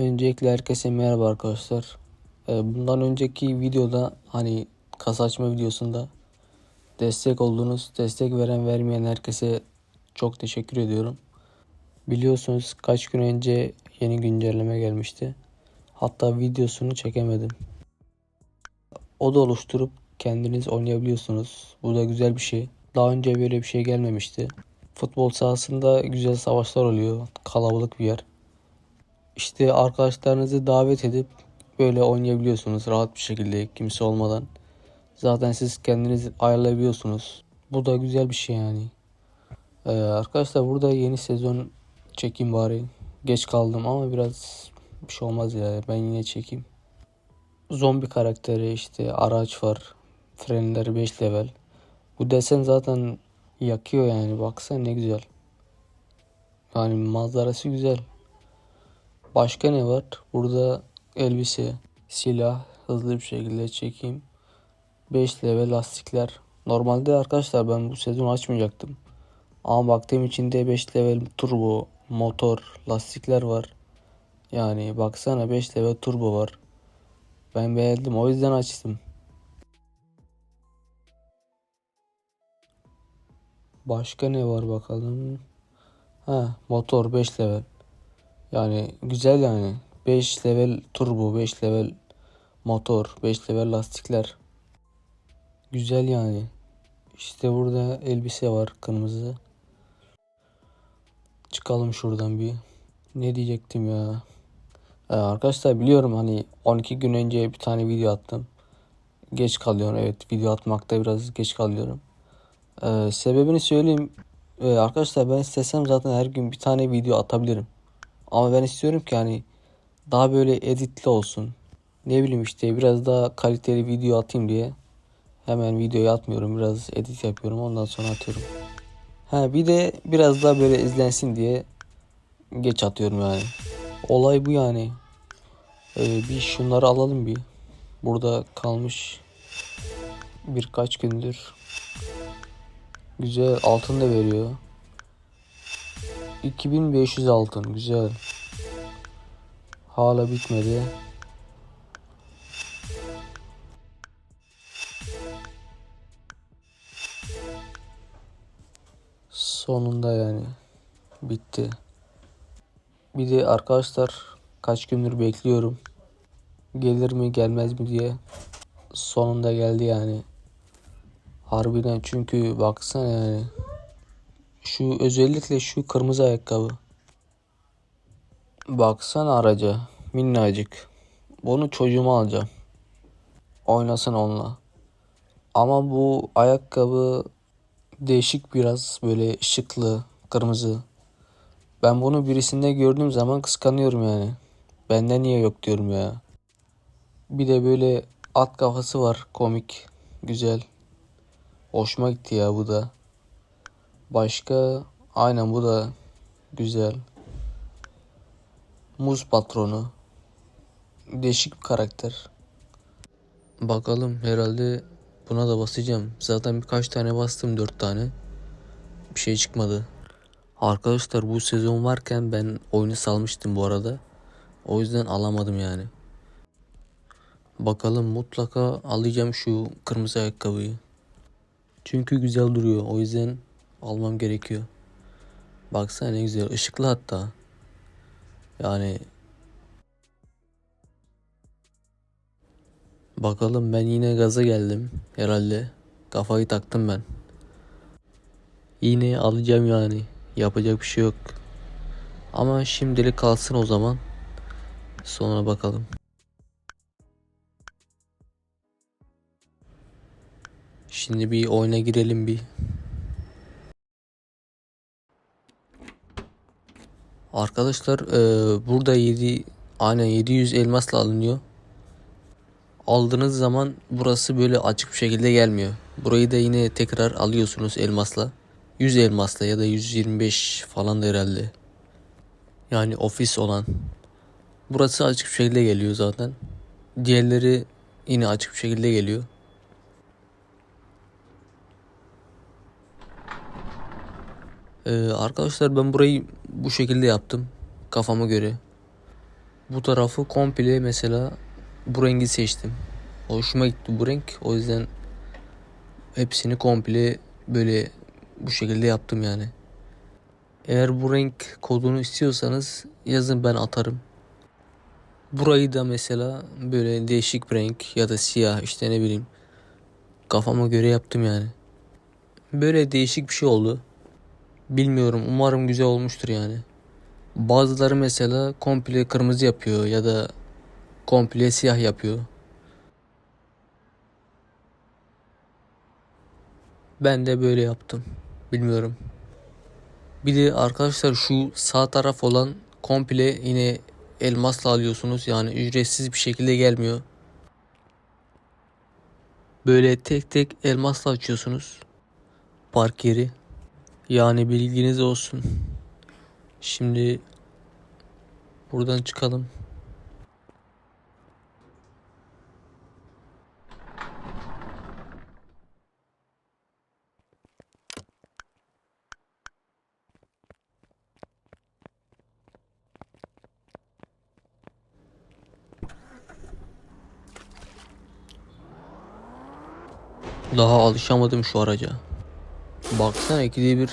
Öncelikle herkese merhaba arkadaşlar. Ee, Bundan önceki videoda hani kasa açma videosunda destek olduğunuz, destek veren vermeyen herkese çok teşekkür ediyorum. Biliyorsunuz kaç gün önce yeni güncelleme gelmişti. Hatta videosunu çekemedim. Oda oluşturup kendiniz oynayabiliyorsunuz. Bu da güzel bir şey. Daha önce böyle bir şey gelmemişti. Futbol sahasında güzel savaşlar oluyor. Kalabalık bir yer. İşte arkadaşlarınızı davet edip böyle oynayabiliyorsunuz rahat bir şekilde kimse olmadan. Zaten siz kendiniz ayarlayabiliyorsunuz. Bu da güzel bir şey yani. Ee, arkadaşlar burada yeni sezon çekeyim bari. Geç kaldım ama biraz bir şey olmaz ya. Ben yine çekeyim. Zombi karakteri işte araç var. Frenleri 5 level. Bu desen zaten yakıyor yani. Baksana ne güzel. Yani manzarası güzel. Başka ne var? Burada elbise, silah hızlı bir şekilde çekeyim. 5 level lastikler. Normalde arkadaşlar ben bu sezon açmayacaktım. Ama baktığım içinde 5 level turbo, motor, lastikler var. Yani baksana 5 level turbo var. Ben beğendim o yüzden açtım. Başka ne var bakalım. Ha motor 5 level. Yani güzel yani. 5 level turbo, 5 level motor, 5 level lastikler. Güzel yani. İşte burada elbise var kırmızı. Çıkalım şuradan bir. Ne diyecektim ya? Ee, arkadaşlar biliyorum hani 12 gün önce bir tane video attım. Geç kalıyorum evet video atmakta biraz geç kalıyorum. Ee, sebebini söyleyeyim. Ee, arkadaşlar ben istesem zaten her gün bir tane video atabilirim. Ama ben istiyorum ki hani daha böyle editli olsun. Ne bileyim işte biraz daha kaliteli video atayım diye. Hemen videoyu atmıyorum. Biraz edit yapıyorum. Ondan sonra atıyorum. Ha bir de biraz daha böyle izlensin diye geç atıyorum yani. Olay bu yani. Ee, bir şunları alalım bir. Burada kalmış birkaç gündür. Güzel altın da veriyor. 2500 altın güzel. Hala bitmedi. Sonunda yani bitti. Bir de arkadaşlar kaç gündür bekliyorum. Gelir mi gelmez mi diye. Sonunda geldi yani. Harbiden çünkü baksana yani. Şu özellikle şu kırmızı ayakkabı. Baksana araca. Minnacık. Bunu çocuğuma alacağım. Oynasın onunla. Ama bu ayakkabı değişik biraz böyle ışıklı, kırmızı. Ben bunu birisinde gördüğüm zaman kıskanıyorum yani. Bende niye yok diyorum ya. Bir de böyle at kafası var komik, güzel. Hoşuma gitti ya bu da. Başka aynen bu da güzel. Muz patronu. Değişik bir karakter. Bakalım herhalde Buna da basacağım. Zaten birkaç tane bastım 4 tane. Bir şey çıkmadı. Arkadaşlar bu sezon varken ben oyunu salmıştım bu arada. O yüzden alamadım yani. Bakalım mutlaka alacağım şu kırmızı ayakkabıyı. Çünkü güzel duruyor. O yüzden almam gerekiyor. Baksana ne güzel. Işıklı hatta. Yani Bakalım ben yine gaza geldim herhalde. Kafayı taktım ben. Yine alacağım yani. Yapacak bir şey yok. Ama şimdilik kalsın o zaman. Sonra bakalım. Şimdi bir oyuna girelim bir. Arkadaşlar eee, burada 7 aynen 700 elmasla alınıyor. Aldığınız zaman burası böyle açık bir şekilde gelmiyor. Burayı da yine tekrar alıyorsunuz elmasla. 100 elmasla ya da 125 falan da herhalde. Yani ofis olan. Burası açık bir şekilde geliyor zaten. Diğerleri yine açık bir şekilde geliyor. Ee, arkadaşlar ben burayı bu şekilde yaptım. Kafama göre. Bu tarafı komple mesela bu rengi seçtim. Hoşuma gitti bu renk. O yüzden hepsini komple böyle bu şekilde yaptım yani. Eğer bu renk kodunu istiyorsanız yazın ben atarım. Burayı da mesela böyle değişik bir renk ya da siyah işte ne bileyim kafama göre yaptım yani. Böyle değişik bir şey oldu. Bilmiyorum umarım güzel olmuştur yani. Bazıları mesela komple kırmızı yapıyor ya da komple siyah yapıyor. Ben de böyle yaptım. Bilmiyorum. Bir de arkadaşlar şu sağ taraf olan komple yine elmasla alıyorsunuz. Yani ücretsiz bir şekilde gelmiyor. Böyle tek tek elmasla açıyorsunuz. Park yeri. Yani bilginiz olsun. Şimdi buradan çıkalım. Daha alışamadım şu araca. Baksana ikide bir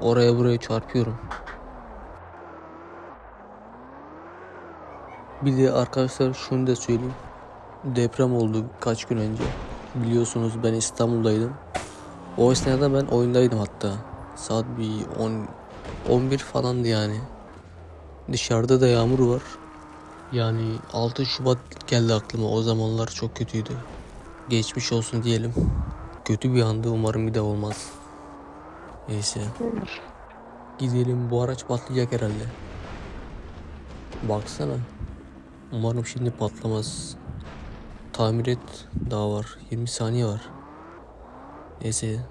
oraya buraya çarpıyorum. Bir de arkadaşlar şunu da söyleyeyim. Deprem oldu kaç gün önce. Biliyorsunuz ben İstanbul'daydım. O esnada ben oyundaydım hatta. Saat bir 10 11 falandı yani. Dışarıda da yağmur var. Yani 6 Şubat geldi aklıma. O zamanlar çok kötüydü. Geçmiş olsun diyelim. Kötü bir andı umarım bir de olmaz. Neyse. Gidelim bu araç patlayacak herhalde. Baksana. Umarım şimdi patlamaz. Tamir et daha var. 20 saniye var. Neyse.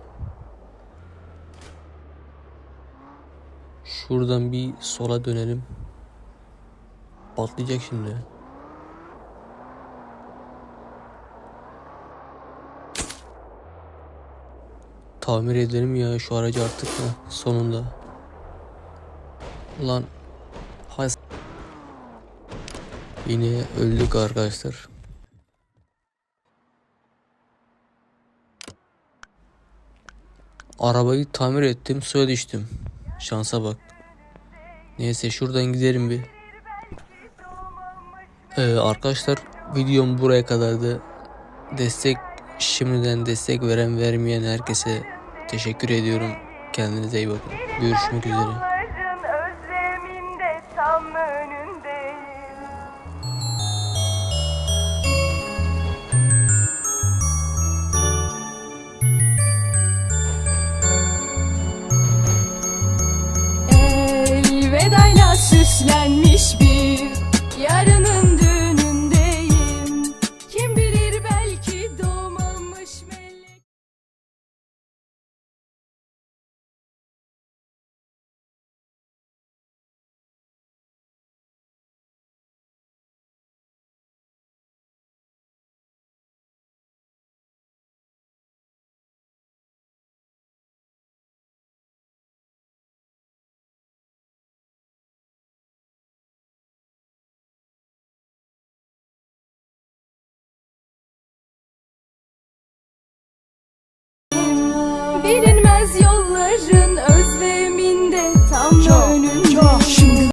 Şuradan bir sola dönelim. Patlayacak şimdi. Tamir edelim ya şu aracı artık ha, sonunda. Lan hay Yine öldük arkadaşlar. Arabayı tamir ettim suya düştüm. Şansa bak. Neyse şuradan gidelim bir. Ee, arkadaşlar videom buraya kadardı. Destek şimdiden destek veren vermeyen herkese teşekkür ediyorum. Kendinize iyi bakın. Görüşmek üzere.